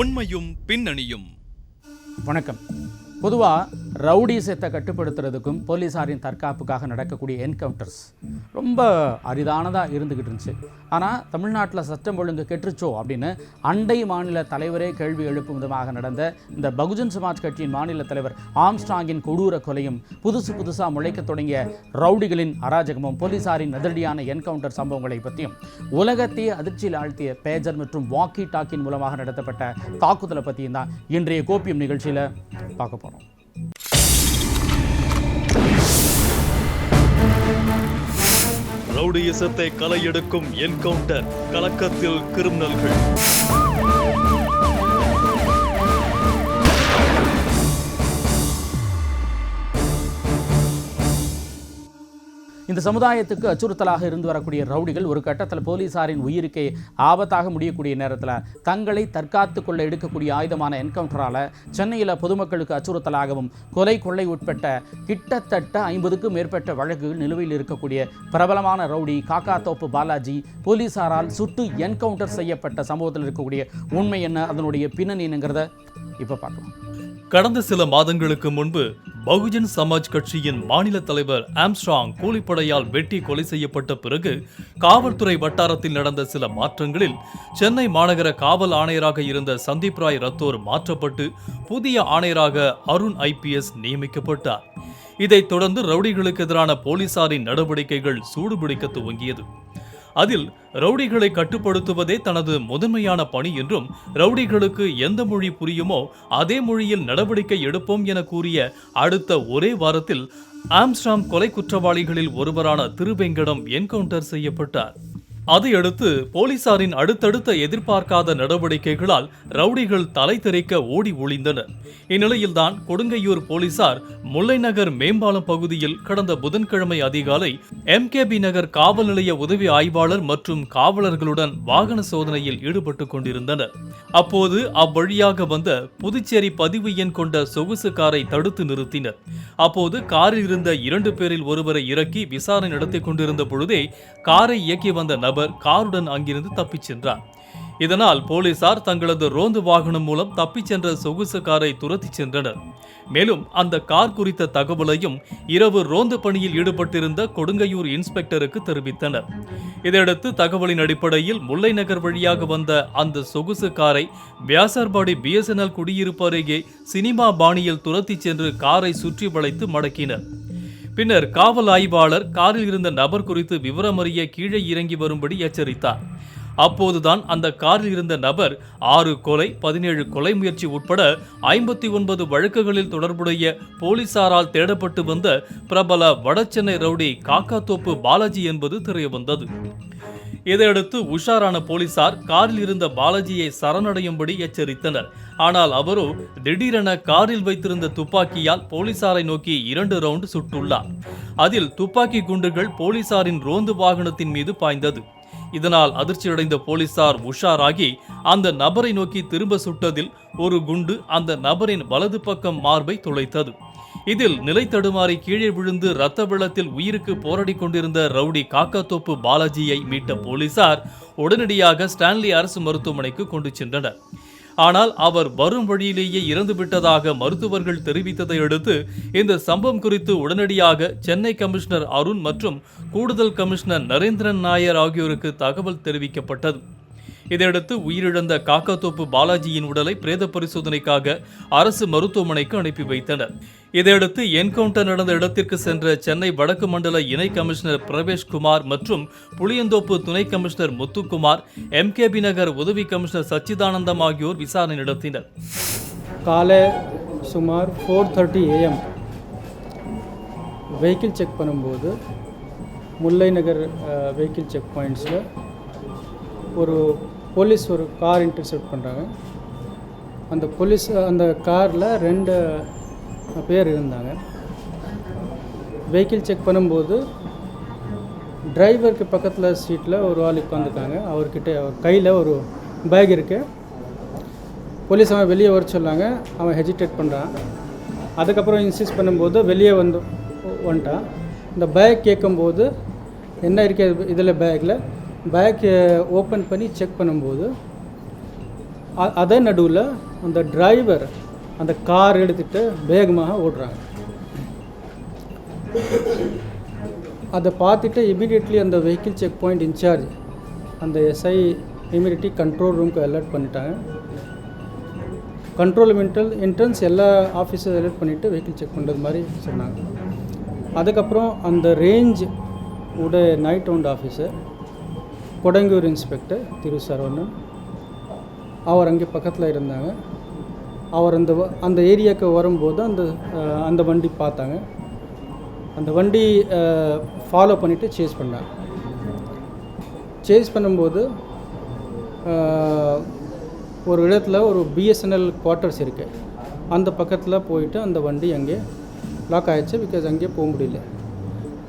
உண்மையும் பின்னணியும். வணக்கம். பொதுவாக ரவுடிசத்தை கட்டுப்படுத்துறதுக்கும் போலீஸாரின் தற்காப்புக்காக நடக்கக்கூடிய என்கவுண்டர்ஸ் ரொம்ப அரிதானதாக இருந்துக்கிட்டு இருந்துச்சு. ஆனால் தமிழ்நாட்டில் சட்டம் ஒழுங்கு கெட்டுருச்சோ அப்படின்னு அண்டை மாநில தலைவரே கேள்வி எழுப்பும் விதமாக நடந்த இந்த பகுஜன் சமாஜ் கட்சியின் மாநில தலைவர் ஆம்ஸ்டாங்கின் கொடூர கொலையும் புதுசு புதுசாக முளைக்கத் தொடங்கிய ரவுடிகளின் அராஜகமும் போலீஸாரின் அதிரடியான என்கவுண்டர் சம்பவங்களை பற்றியும் உலகத்தையே அதிர்ச்சியில் ஆழ்த்திய பேஜர் மற்றும் வாக்கி டாக்கின் மூலமாக நடத்தப்பட்ட தாக்குதலை பற்றியும் தான் இன்றைய கோப்பியம் நிகழ்ச்சியில் பார்க்க போகிறோம் ரவுடியிசத்தை கலையெடுக்கும் என்கவுண்டர் கலக்கத்தில் கிரிமினல்கள். இந்த சமுதாயத்துக்கு அச்சுறுத்தலாக இருந்து வரக்கூடிய ரவுடிகள் ஒரு கட்டத்தில் போலீசாரின் உயிருக்கே ஆபத்தாக முடியக்கூடிய நேரத்தில் தங்களை தற்காத்து கொள்ள எடுக்கக்கூடிய ஆயுதமான என்கவுண்டரால் சென்னையில் பொதுமக்களுக்கு அச்சுறுத்தலாகவும் கொலை கொள்ளை உட்பட்ட கிட்டத்தட்ட ஐம்பதுக்கும் மேற்பட்ட வழக்குகள் நிலுவையில் இருக்கக்கூடிய பிரபலமான ரவுடி காக்கா தோப்பு பாலாஜி போலீசாரால் சுட்டு என்கவுண்டர் செய்யப்பட்ட சம்பவத்தில் இருக்கக்கூடிய உண்மை என்ன அதனுடைய பின்னணி என்னங்கிறத இப்போ பார்க்கலாம் கடந்த சில மாதங்களுக்கு முன்பு பகுஜன் சமாஜ் கட்சியின் மாநில தலைவர் ஆம்ஸ்ட்ராங் கூலிப்படையால் வெட்டி கொலை செய்யப்பட்ட பிறகு காவல்துறை வட்டாரத்தில் நடந்த சில மாற்றங்களில் சென்னை மாநகர காவல் ஆணையராக இருந்த சந்தீப் ராய் ரத்தோர் மாற்றப்பட்டு புதிய ஆணையராக அருண் ஐபிஎஸ் நியமிக்கப்பட்டார். இதைத் தொடர்ந்து ரவுடிகளுக்கு எதிரான போலீசாரின் நடவடிக்கைகள் சூடுபிடிக்க துவங்கியது. அதில் ரவுடிகளை கட்டுப்படுத்துவதே தனது முதன்மையான பணி என்றும் ரவுடிகளுக்கு எந்த மொழி புரியுமோ அதே மொழியில் நடவடிக்கை எடுப்போம் என கூறிய அடுத்த ஒரே வாரத்தில் ஆம்ஸ்டாம் கொலை குற்றவாளிகளில் ஒருவரான திருவெங்கடம் என்கவுண்டர் செய்யப்பட்டார். அதையடுத்து போலீசாரின் அடுத்தடுத்த எதிர்பார்க்காத நடவடிக்கைகளால் ரவுடிகள் தலை தெறிக்க ஓடி ஒளிந்தனர். இந்நிலையில்தான் கொடுங்கையூர் போலீசார் முல்லைநகர் மேம்பாலம் பகுதியில் கடந்த புதன்கிழமை அதிகாலை எம்கேபி நகர் காவல் நிலைய உதவி ஆய்வாளர் மற்றும் காவலர்களுடன் வாகன சோதனையில் ஈடுபட்டு கொண்டிருந்தனர். அப்போது அவ்வழியாக வந்த புதுச்சேரி பதிவு எண் கொண்ட சொகுசு காரை தடுத்து நிறுத்தினர். அப்போது காரில் இருந்த இரண்டு பேரில் ஒருவரை இறக்கி விசாரணை நடத்தி கொண்டிருந்த பொழுதே காரை இயக்கி வந்த நபர் காருடன் அங்கிருந்து தப்பிச் சென்றார். இதனால் போலீசார் தங்களது ரோந்து வாகனம் மூலம் தப்பிச் சென்ற சொகுசு காரை துரத்திச் சென்றனர். மேலும் அந்த கார் குறித்த தகவலையும் இரவு ரோந்து பணியில் ஈடுபட்டிருந்த கொடுங்கையூர் இன்ஸ்பெக்டருக்கு தெரிவித்தனர். இதையடுத்து தகவலின் அடிப்படையில் முல்லை நகர் வழியாக வந்த அந்த சொகுசு காரை வியாசர்பாடி பிஎஸ்என்எல் குடியிருப்பு அருகே சினிமா பாணியில் துரத்திச் சென்று காரை சுற்றி வளைத்து மடக்கினர். பின்னர் காவல் ஆய்வாளர் காரில் இருந்த நபர் குறித்து விவரமறிய கீழே இறங்கி வரும்படி எச்சரித்தார். அப்போதுதான் அந்த காரில் இருந்த நபர் ஆறு கொலை பதினேழு கொலை முயற்சி உட்பட ஐம்பத்தி ஒன்பது வழக்குகளில் தொடர்புடைய போலீசாரால் தேடப்பட்டு வந்த பிரபல வடசென்னை ரவுடி காக்காத்தோப்பு பாலாஜி என்பது தெரியவந்தது. இதையடுத்து உஷாரான போலீசார் காரில் இருந்த பாலாஜியை சரணடையும்படி எச்சரித்தனர். ஆனால் அவரோ திடீரென காரில் வைத்திருந்த துப்பாக்கியால் போலீசாரை நோக்கி இரண்டு ரவுண்டு சுட்டுள்ளார். அதில் துப்பாக்கி குண்டுகள் போலீசாரின் ரோந்து வாகனத்தின் மீது பாய்ந்தது. இதனால் அதிர்ச்சியடைந்த போலீசார் உஷாராகி அந்த நபரை நோக்கி திரும்ப சுட்டதில் ஒரு குண்டு அந்த நபரின் வலது பக்கம் மார்பை துளைத்தது. இதில் நிலை தடுமாறி கீழே விழுந்து ரத்த வெள்ளத்தில் உயிருக்கு போராடி கொண்டிருந்த ரவுடி காக்காத்தோப்பு பாலாஜியை மீட்ட போலீசார் உடனடியாக ஸ்டான்லி அரசு மருத்துவமனைக்கு கொண்டு சென்றனர். ஆனால் அவர் வரும் வழியிலேயே இறந்துவிட்டதாக மருத்துவர்கள் தெரிவித்ததை அடுத்து இந்த சம்பவம் குறித்து உடனடியாக சென்னை கமிஷனர் அருண் மற்றும் கூடுதல் கமிஷனர் நரேந்திரன் நாயர் ஆகியோருக்கு தகவல் தெரிவிக்கப்பட்டது. இதையடுத்து உயிரிழந்த காக்கத்தோப்பு பாலாஜியின் உடலை பிரேத பரிசோதனைக்காக அரசு மருத்துவமனைக்கு அனுப்பி வைத்தனர். இதையடுத்து என்கவுண்டர் நடந்த இடத்திற்கு சென்ற சென்னை வடக்கு மண்டல இணை கமிஷனர் பிரவேஷ்குமார் மற்றும் புளியந்தோப்பு துணை கமிஷனர் முத்துக்குமார் எம்கேபி நகர் உதவி கமிஷனர் சச்சிதானந்தம் ஆகியோர் விசாரணை நடத்தினர். காலை சுமார் four thirty AM vehicle check பண்ணும்போது முல்லை நகர் வெஹிக்கிள் செக் பாயிண்ட்ஸில் ஒரு போலீஸ் ஒரு கார் இன்டர்செப்ட் பண்ணுறாங்க அந்த போலீஸ் அந்த காரில் ரெண்டு பேர் இருந்தாங்க. வெஹிக்கிள் செக் பண்ணும்போது டிரைவருக்கு பக்கத்தில் சீட்டில் ஒரு ஆள் உட்காந்துருக்காங்க. அவர்கிட்ட அவர் கையில் ஒரு பேக் இருக்குது போலீஸ் அவன் வெளியே வர சொன்னாங்க. அவன் ஹெஜிடேட் பண்ணுறான் அதுக்கப்புறம் இன்சிஸ்ட் பண்ணும்போது வெளியே வந்து வந்துட்டான் இந்த பேக் கேட்கும்போது என்ன இருக்குது இதில் பேக்கில் பேக் ஓப்பன் பண்ணி செக் பண்ணும்போது அதே நடுவில் அந்த டிரைவர் அந்த கார் எடுத்துகிட்டு வேகமாக ஓடுறாங்க. அதை பார்த்துட்டு இமீடியட்லி அந்த வெஹிக்கிள் செக் பாயிண்ட் இன்சார்ஜ் அந்த எஸ்ஐ இமீடியட்லி கண்ட்ரோல் ரூம்க்கு அலர்ட் பண்ணிட்டாங்க. கண்ட்ரோல் மென்டல் என்ட்ரன்ஸ் எல்லா ஆஃபீஸர் அலர்ட் பண்ணிவிட்டு வெஹிக்கிள் செக் பண்ணுறது மாதிரி சொன்னாங்க. அதுக்கப்புறம் அந்த ரேஞ்ச் உட night round officer Kodungaiyur inspector Thiru Saravanan. அவர் அங்கே பக்கத்தில் இருந்தாங்க. அவர் அந்த அந்த ஏரியாவுக்கு வரும்போது அந்த அந்த வண்டி பார்த்தாங்க. அந்த வண்டி ஃபாலோ பண்ணிவிட்டு சேஸ் பண்ணாங்க. சேஸ் பண்ணும்போது ஒரு இடத்துல ஒரு பிஎஸ்என்எல் குவார்ட்டர்ஸ் இருக்குது அந்த பக்கத்தில் போயிட்டு அந்த வண்டி அங்கே லாக் ஆகிடுச்சு பிகாஸ் அங்கே போக முடியல.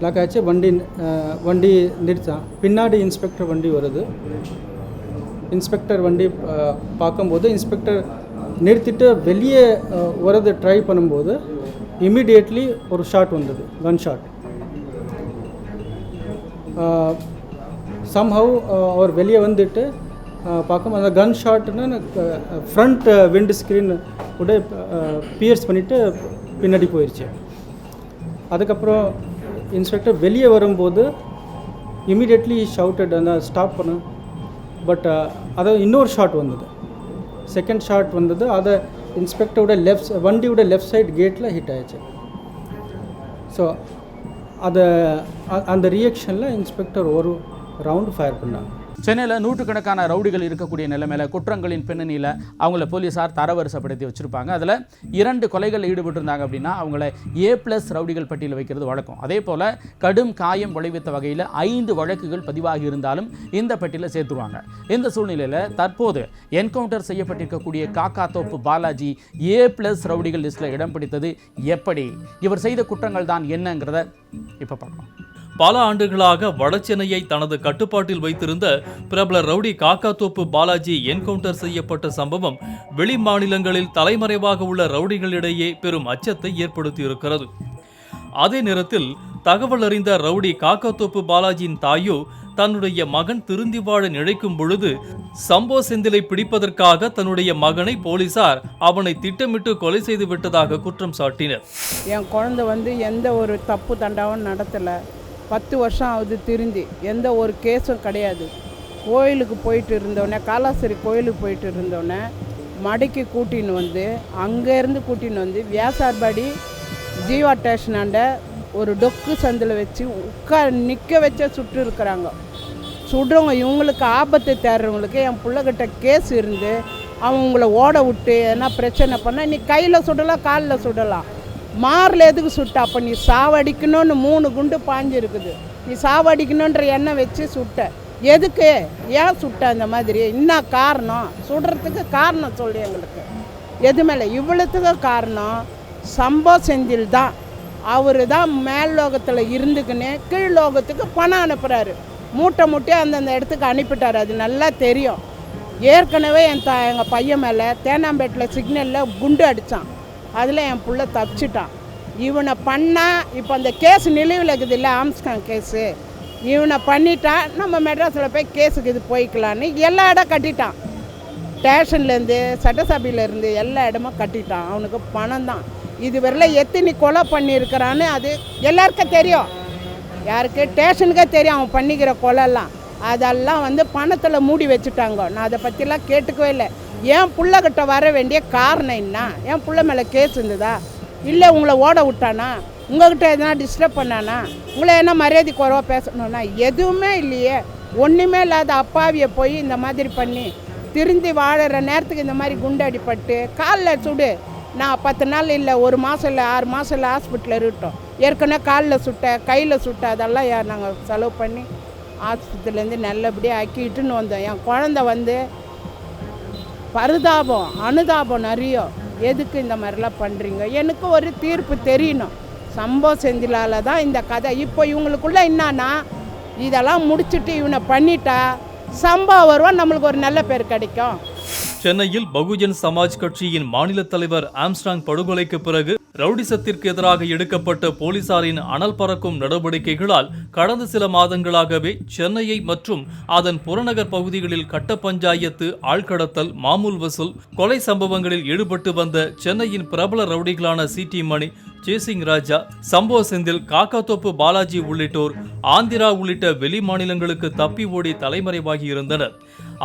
லாக் ஆயிடுச்சு வண்டி வண்டி நிறுத்தான் பின்னாடி இன்ஸ்பெக்டர் வண்டி வருது. இன்ஸ்பெக்டர் வண்டி பார்க்கும்போது இன்ஸ்பெக்டர் நிறுத்திட்டு வெளியே வரது ட்ரை பண்ணும்போது இமிடியேட்லி ஒரு ஷாட் வந்தது கன் ஷாட் சம்ஹவ் அவர் வெளியே வந்துட்டு பார்க்கும் அந்த கன் ஷாட்னு ஃப்ரண்ட் விண்ட் ஸ்க்ரீன் கூட பியர்ஸ் பண்ணிவிட்டு பின்னாடி போயிடுச்சு அதுக்கப்புறம் இன்ஸ்பெக்டர் வெளியே வரும்போது இமீடியட்லி ஷவுட்டட் அந்த ஸ்டாப் பண்ண. பட் அது இன்னொரு ஷாட் வந்தது. செகண்ட் ஷாட் வந்தது. அதை இன்ஸ்பெக்டரோட லெஃப்ட் வண்டியோட லெஃப்ட் சைட் கேட்டில் ஹிட் ஆயிடுச்சு. ஸோ அதை அந்த ரியாக்ஷனில் இன்ஸ்பெக்டர் ஒரு ரவுண்டு ஃபயர் பண்ணாங்க. சென்னையில் நூற்றுக்கணக்கான ரவுடிகள் இருக்கக்கூடிய நிலைமையில் குற்றங்களின் பின்னணியில் அவங்கள போலீஸார் தரவரிசைப்படுத்தி வச்சுருப்பாங்க. அதில் இரண்டு கொலைகள் ஈடுபட்டிருந்தாங்க அப்படின்னா அவங்கள ஏ ப்ளஸ் ரவுடிகள் பட்டியலில் வைக்கிறது வழக்கம். அதே போல் கடும் காயம் விளைவித்த வகையில் ஐந்து வழக்குகள் பதிவாகி இருந்தாலும் இந்த பட்டியலில் சேர்த்துருவாங்க. இந்த சூழ்நிலையில் தற்போது என்கவுண்டர் செய்யப்பட்டிருக்கக்கூடிய காக்கா தோப்பு பாலாஜி ஏ ப்ளஸ் ரவுடிகள் லிஸ்ட்டில் இடம் பிடித்தது எப்படி? இவர் செய்த குற்றங்கள் தான் என்னங்கிறத இப்போ பார்க்கலாம். பல ஆண்டுகளாக வடசென்னையை தனது கட்டுப்பாட்டில் வைத்திருந்த பிரபல ரவுடி காக்காத்தோப்பு பாலாஜி என்கவுண்டர் செய்யப்பட்ட சம்பவம் வெளி மாநிலங்களில் தலைமறைவாக உள்ள ரவுடிகளிடையே பெரும் அச்சத்தை ஏற்படுத்தியிருக்கிறது. அதே நேரத்தில் தகவல் அறிந்த ரவுடி காக்காத்தோப்பு பாலாஜியின் தாயோ தன்னுடைய மகன் திருந்தி வாழ நினைக்கும் பொழுது சம்போ செந்திலை பிடிப்பதற்காக தன்னுடைய மகனை போலீசார் அவனை திட்டமிட்டு கொலை செய்து விட்டதாக குற்றம் சாட்டினர். என் குழந்தை வந்து எந்த ஒரு தப்பு தண்டாவும் நடத்தலை. பத்து வருஷம் ஆகுது திருந்தி. எந்த ஒரு கேஸும் கிடையாது. கோயிலுக்கு போயிட்டு இருந்தோடனே காலாசரி கோயிலுக்கு போயிட்டு இருந்தோடனே மடைக்கு கூட்டின்னு வந்து அங்கேருந்து கூட்டின்னு வந்து வியாசார்பாடி ஜீவா ஸ்டேஷனாண்ட ஒரு டொக்கு சந்தில் வச்சு உட்கார் நிற்க வச்ச சுட்டு இருக்கிறாங்க. சுடுறவங்க இவங்களுக்கு ஆபத்து தேடுறவங்களுக்கு என் பிள்ளைகிட்ட கேஸ் இருந்து அவங்கள ஓட விட்டு எதனா பிரச்சனை பண்ணால் நீ கையில் சுடலாம் காலில் சுடலாம். மாரில் எதுக்கு சுட்ட? அப்போ நீ சாவடிக்கணும்னு மூணு குண்டு பாஞ்சிருக்குது. நீ சாவடிக்கணுன்ற எண்ணெய் வச்சு சுட்ட. எதுக்கு? ஏன் சுட்ட அந்த மாதிரி என்ன காரணம்? சுடுறதுக்கு காரணம் சொல்லு எங்களுக்கு. எது மேலே? இவ்வளோத்துக்கு காரணம் சம்போ செந்தில் தான். அவர் தான் மேல் லோகத்தில் இருந்துக்குன்னு கீழ் லோகத்துக்கு பணம் அனுப்புகிறாரு மூட்டை மூட்டை அந்தந்த இடத்துக்கு அனுப்பிட்டார். அது நல்லா தெரியும். ஏற்கனவே என் த எங்கள் பையன் மேலே தேனாம்பேட்டில் சிக்னலில் குண்டு அடித்தான் அதில் என் பிள்ளை தப்பிச்சிட்டான். இவனை பண்ணால் இப்போ அந்த கேஸ் நிலுவில் இருக்குது இல்லை ஆம்ஸ்கான் கேஸு இவனை பண்ணிட்டா நம்ம மெட்ராஸில் போய் கேஸுக்கு இது போய்க்கலான்னு எல்லா இடம் கட்டிட்டான். ஸ்டேஷன்லேருந்து சட்டசபையிலேருந்து எல்லா இடமும் கட்டிட்டான். அவனுக்கு பணம் தான். இதுவரையில் எத்தனை கொலை பண்ணியிருக்கிறான்னு அது எல்லாருக்கும் தெரியும். யாருக்கு? ஸ்டேஷனுக்கே தெரியும் அவன் பண்ணிக்கிற கொலைலாம். அதெல்லாம் வந்து பணத்தில் மூடி வச்சுட்டாங்க. நான் அதை பற்றிலாம் கேட்டுக்கவே இல்லை. என் புள்ளகிட்ட வர வேண்டிய காரணம் என்ன? என் புள்ள மேலே கேஸ் இருந்ததா? இல்லை உங்களை ஓட விட்டானா? உங்ககிட்ட எதனா டிஸ்டர்ப் பண்ணானா? உங்களை என்ன மரியாதை குறவாக பேசணும்னா எதுவுமே இல்லையே. ஒன்றுமே இல்லாத அப்பாவியை போய் இந்த மாதிரி பண்ணி திருந்தி வாழற நேரத்துக்கு இந்த மாதிரி குண்டு காலில் சுடு. நான் பத்து நாள் இல்லை ஒரு மாதம் இல்லை ஆறு மாதம் இல்லை ஹாஸ்பிட்டலில் இருக்கட்டும் ஏற்கனவே காலில் சுட்ட கையில் சுட்ட அதெல்லாம் நாங்கள் செலவு பண்ணி? ஆஸ்பத்திரிலேருந்து நல்லபடியாக ஆக்கிட்டுன்னு வந்தோம். என் குழந்த வந்து பரிதாபம் அனுதாபம் நிறைய. எதுக்கு இந்த மாதிரிலாம் பண்ணுறீங்க எனக்கு ஒரு தீர்ப்பு தெரியணும். சம்பவ செந்திலால் தான் இந்த கதை. இப்போ இவங்களுக்குள்ள என்னன்னா இதெல்லாம் முடிச்சுட்டு இவனை பண்ணிட்டா சம்பவம் வருவான் நம்மளுக்கு ஒரு நல்ல பேர் கிடைக்கும். சென்னையில் பகுஜன் சமாஜ் கட்சியின் மாநில தலைவர் ஆம்ஸ்டாங் படுகொலைக்கு பிறகு ரவுடிசத்திற்கு எதிராக எடுக்கப்பட்ட போலீசாரின் அனல் பறக்கும் நடவடிக்கைகளால் கடந்த சில மாதங்களாகவே சென்னையை மற்றும் அதன் புறநகர் பகுதிகளில் கட்ட பஞ்சாயத்து ஆழ்கடத்தல் மாமூல் வசூல் கொலை சம்பவங்களில் ஈடுபட்டு வந்த சென்னையின் பிரபல ரவுடிகளான சிடி மணி ஜேசிங் ராஜா சம்போ செந்தில் காக்காத்தோப்பு பாலாஜி உள்ளிட்டோர் ஆந்திரா உள்ளிட்ட வெளி மாநிலங்களுக்கு தப்பி ஓடி தலைமறைவாகி இருந்தனர்.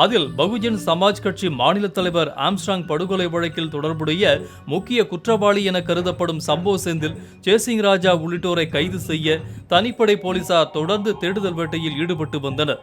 அதில் பகுஜன் சமாஜ் கட்சி மாநில தலைவர் ஆம்ஸ்டாங் படுகொலை வழக்கில் தொடர்புடைய முக்கிய குற்றவாளி என கருதப்படும் சம்போ செந்தில் ஜெய்சிங் ராஜா உள்ளிட்டோரை கைது செய்ய தனிப்படை போலீசார் தொடர்ந்து தேடுதல் வேட்டையில் ஈடுபட்டு வந்தனர்.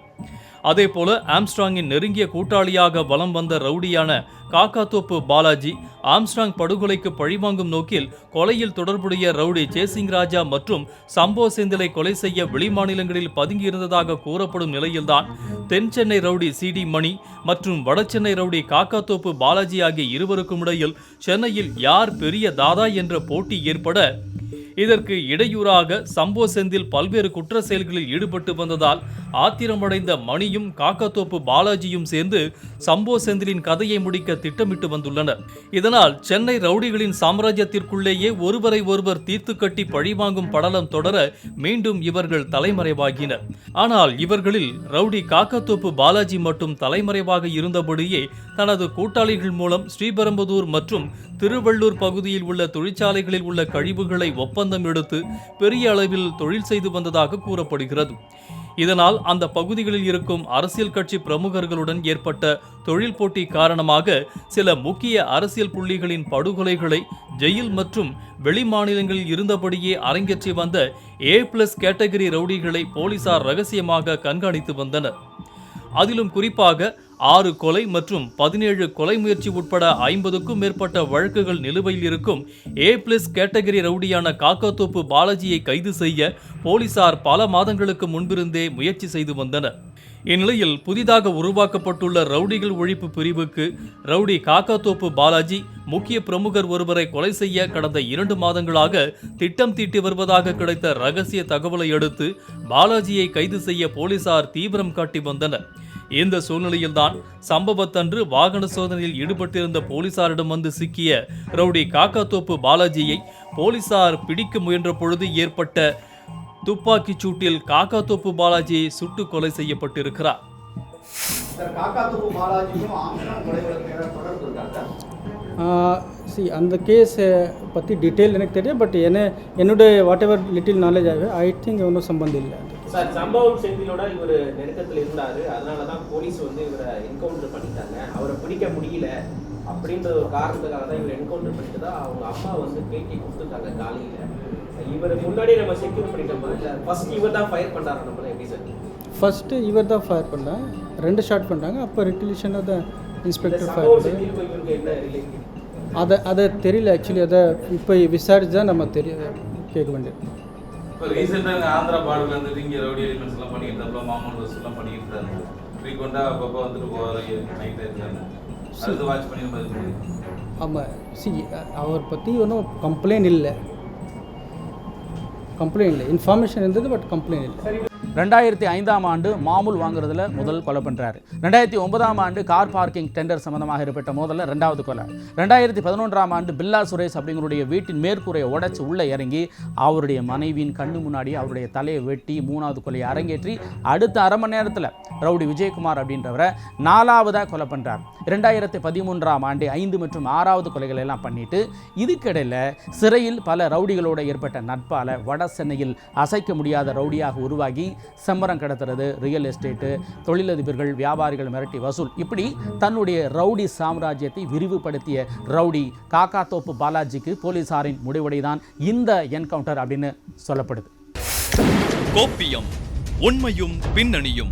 அதேபோல ஆம்ஸ்ட்ராங்கின் நெருங்கிய கூட்டாளியாக வலம் வந்த ரவுடியான காக்காத்தோப்பு பாலாஜி ஆம்ஸ்ட்ராங் படுகொலைக்கு பழிவாங்கும் நோக்கில் கொலையில் தொடர்புடைய ரவுடி ஜேசிங் ராஜா மற்றும் சம்போ செந்திலை கொலை செய்ய வெளிமாநிலங்களில் பதுங்கியிருந்ததாக கூறப்படும் நிலையில்தான் தென் சென்னை ரவுடி சிடி மணி மற்றும் வடசென்னை ரவுடி காக்காத்தோப்பு பாலாஜி ஆகிய இருவருக்கும் இடையில் சென்னையில் யார் பெரிய தாதா என்ற போட்டி ஏற்பட இதற்கு இடையூறாக சம்போ செந்தில் பல்வேறு குற்ற செயல்களில் ஈடுபட்டு வந்ததால் ஆத்திரமடைந்த மணியும் காக்கத்தோப்பு பாலாஜியும் சேர்ந்து சம்போ செந்திலின் கதையை முடிக்க திட்டமிட்டு வந்துள்ளனர். இதனால் சென்னை ரவுடிகளின் சாம்ராஜ்யத்திற்குள்ளேயே ஒருவரை ஒருவர் தீர்த்து கட்டி பழிவாங்கும் படலம் தொடர மீண்டும் இவர்கள் தலைமறைவாகினர். ஆனால் இவர்களில் ரவுடி காக்கத்தோப்பு பாலாஜி மட்டும் தலைமறைவாக இருந்தபடியே தனது கூட்டாளிகள் மூலம் ஸ்ரீபெரும்புதூர் மற்றும் திருவள்ளூர் பகுதியில் உள்ள தொழிற்சாலைகளில் உள்ள கழிவுகளை ஒப்பந்தம் எடுத்து பெரிய அளவில் தொழில் செய்து வந்ததாக கூறப்படுகிறது. இதனால் அந்த பகுதிகளில் இருக்கும் அரசியல் கட்சி பிரமுகர்களுடன் ஏற்பட்ட தொழில் போட்டி காரணமாக சில முக்கிய அரசியல் புள்ளிகளின் படுகொலைகளை ஜெயில் மற்றும் வெளிமாநிலங்களில் இருந்தபடியே அரங்கேற்றி வந்த ஏ பிளஸ் கேட்டகரி ரவுடிகளை போலீசார் ரகசியமாக கண்காணித்து வந்தனர். அதிலும் குறிப்பாக ஆறு கொலை மற்றும் பதினேழு கொலை முயற்சி உட்பட ஐம்பதுக்கும் மேற்பட்ட வழக்குகள் நிலுவையில் இருக்கும் ஏ பிளஸ் கேட்டகரி ரவுடியான காக்கத்தோப்பு பாலாஜியை கைது செய்ய போலீசார் பல மாதங்களுக்கு முன்பிருந்தே முயற்சி செய்து வந்தனர். இந்நிலையில் புதிதாக உருவாக்கப்பட்டுள்ள ரவுடிகள் ஒழிப்பு பிரிவுக்கு ரவுடி காக்காத்தோப்பு பாலாஜி முக்கிய பிரமுகர் ஒருவரை கொலை செய்ய கடந்த இரண்டு மாதங்களாக திட்டம் தீட்டி வருவதாக கிடைத்த ரகசிய தகவலை அடுத்து பாலாஜியை கைது செய்ய போலீசார் தீவிரம் காட்டி வந்தனர். இந்த சூழ்நிலையில்தான் சம்பவத்தன்று வாகன சோதனையில் ஈடுபட்டிருந்த போலீசாரிடம் வந்து சிக்கிய ரவுடி காக்காத்தோப்பு பாலாஜியை போலீசார் பிடிக்க முயன்ற பொழுது ஏற்பட்ட துப்பாக்கிச் சூட்டில் காக்காத்தோப்பு பாலாஜி சுட்டு கொலை செய்யப்பட்டிருக்கிறார். சி அந்த கேஸ் பற்றி டீட்டெயில் எனக்கு தெரியும் பட் என்ன என்னுடைய வாட் எவர் லிட்டில் நாலேஜ் ஆகுது ஐ திங்க் ஒன்றும் சம்பந்தம் இல்லை. சார் சம்பவம் செந்திலோட இவர் நெருக்கத்தில் இருந்தார். அதனால தான் போலீஸ் வந்து இவரை என்கவுண்டர் பண்ணிட்டாங்க. அவரை பிடிக்க முடியல அப்படின்ற ஒரு காரணத்துக்காக தான் இவர் என்கவுண்டர் பண்ணிட்டு தான் அவங்க அம்மா வந்து பேட்டி கொடுத்துருக்காங்க காலையில். இவர் முன்னாடியே நம்ம செக்யூர் பண்ணிட்டோமா. இல்லை ஃபர்ஸ்ட் இவர் தான் ஃபயர் பண்ணாரு நம்மள எப்படி சார்? ஃபஸ்ட்டு இவர் தான் ஃபயர் பண்ணாங்க ரெண்டு ஷாட் பண்ணிட்டாங்க அப்போ ரெட்டிலிஷனாக தான் இன்ஸ்பெக்டர் ஃபயர் பண்ணாங்க இவருக்கு என்ன ரிலேட்டிவ் அதை அதை தெரியல ஆக்சுவலி அதை இப்போ விசாரிச்சு தான் நம்ம தெரிய கேட்க வேண்டியது. இப்போ ரீசெண்டாக ஆந்திரா பார்டர்ல வந்துட்டு இங்கே ரவுடி எலிமெண்ட்ஸ் எல்லாம் பண்ணிட்டு இருந்தாப்புல மாமூல் ரோஸ் எல்லாம் பண்ணிட்டு இருந்தாங்க. ஃப்ரீக்வெண்ட்டாக அப்பப்போ வந்துட்டு போகிற நைட்டில் இருக்காங்க அடுத்து வாட்ச் பண்ணி மாதிரி ஆமாம் சி அவர் பற்றி ஒன்றும் கம்ப்ளைண்ட் இல்லை. கம்ப்ளைண்ட் இல்லை. இன்ஃபார்மேஷன் இருந்தது பட் கம்ப்ளைண்ட் இல்லை. ரெண்டாயிரத்தி ஐந்தாம் ஆண்டு மாமூல் வாங்குறதுல முதல் கொலை பண்ணுறாரு ரெண்டாயிரத்தி ஒன்பதாம் ஆண்டு கார் பார்க்கிங் டெண்டர் சம்மந்தமாக ஏற்பட்ட மோதலில் ரெண்டாவது கொலை. ரெண்டாயிரத்தி பதினொன்றாம் ஆண்டு பில்லா சுரேஷ் அப்படிங்கிறடைய வீட்டின் மேற்கூரையை உடைச்சு உள்ளே இறங்கி அவருடைய மனைவியின் கண்ணு முன்னாடி அவருடைய தலையை வெட்டி மூணாவது கொலையை அரங்கேற்றி அடுத்த அரை மணி நேரத்தில் ரவுடி விஜயகுமார் அப்படின்றவரை நாலாவதாக கொலை பண்ணுறார் ரெண்டாயிரத்தி பதிமூன்றாம் ஆண்டு ஐந்து மற்றும் ஆறாவது கொலைகளை எல்லாம் பண்ணிட்டு இதுக்கிடையில் சிறையில் பல ரவுடிகளோடு ஏற்பட்ட நட்பால் வட சென்னையில் அசைக்க முடியாத ரவுடியாக உருவாகி செம்மரம் கடத்துறது ரியல் எஸ்டேட்டு தொழிலதிபர்கள் வியாபாரிகள் மிரட்டி வசூல். இப்படி தன்னுடைய ரவுடி சாம்ராஜ்யத்தை விரிவுபடுத்திய ரவுடி காக்காத்தோப்பு பாலாஜிக்கு போலீசாரின் முடிவுடைதான் இந்த என்கவுண்டர் அப்படின்னு சொல்லப்படுது. கோப்பியம் உண்மையும் பின்னணியும்.